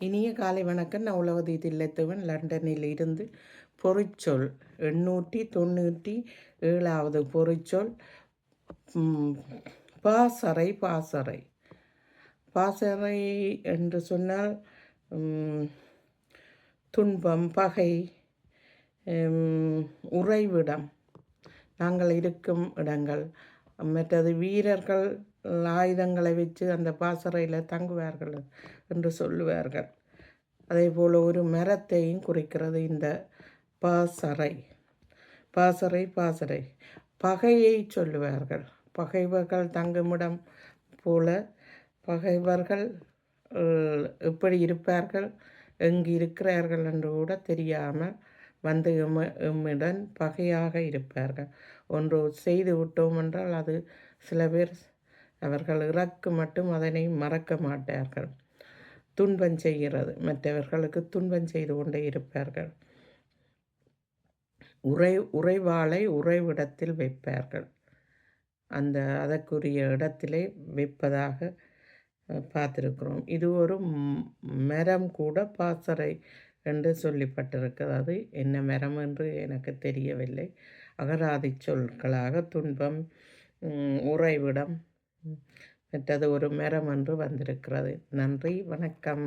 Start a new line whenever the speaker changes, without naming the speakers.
இனிய காலை வணக்கம். நான் உழவதி தில்லைத்தவன். லண்டனில் இருந்து பொறிச்சொல் எண்ணூற்றி தொண்ணூற்றி ஏழாவது பொறிச்சொல். பாசறை பாசறை. பாசறை என்று சொன்னால் துன்பம் பகை உறைவிடம். நாங்கள் இருக்கும் இடங்கள் மற்றது வீரர்கள் ஆயுதங்களை வச்சு அந்த பாசறையில் தங்குவார்கள் என்று சொல்லுவார்கள். அதே போல் ஒரு மரத்தையும் குறிக்கிறது இந்த பாசறை. பாசறை பாசறை. பகையை சொல்லுவார்கள். பகைவர்கள் தங்குமிடம் போல பகைவர்கள் எப்படி இருப்பார்கள் எங்கு இருக்கிறார்கள் என்று கூட தெரியாமல் வந்து எம் எம்மிடம் பகையாக இருப்பார்கள். ஒன்று செய்து விட்டோம் என்றால் அது சில பேர் அவர்கள் இறக்கு மட்டும் அதனை மறக்க மாட்டார்கள். துன்பம் செய்கிறது. மற்றவர்களுக்கு துன்பம் செய்து கொண்டே இருப்பார்கள். உறை உறைவாளை உறைவிடத்தில் வைப்பார்கள். அந்த அதற்குரிய இடத்திலே வைப்பதாக அஹ், பார்த்திருக்கிறோம். இது ஒரு மரம் கூட பாசறை என்று சொல்லப்பட்டிருக்கிறது. என்ன மரம் என்று எனக்கு தெரியவில்லை. அகராதி சொற்களாக துன்பம் உறைவிடம் மற்றது ஒரு மரம் என்று வந்திருக்கிறது. நன்றி வணக்கம்.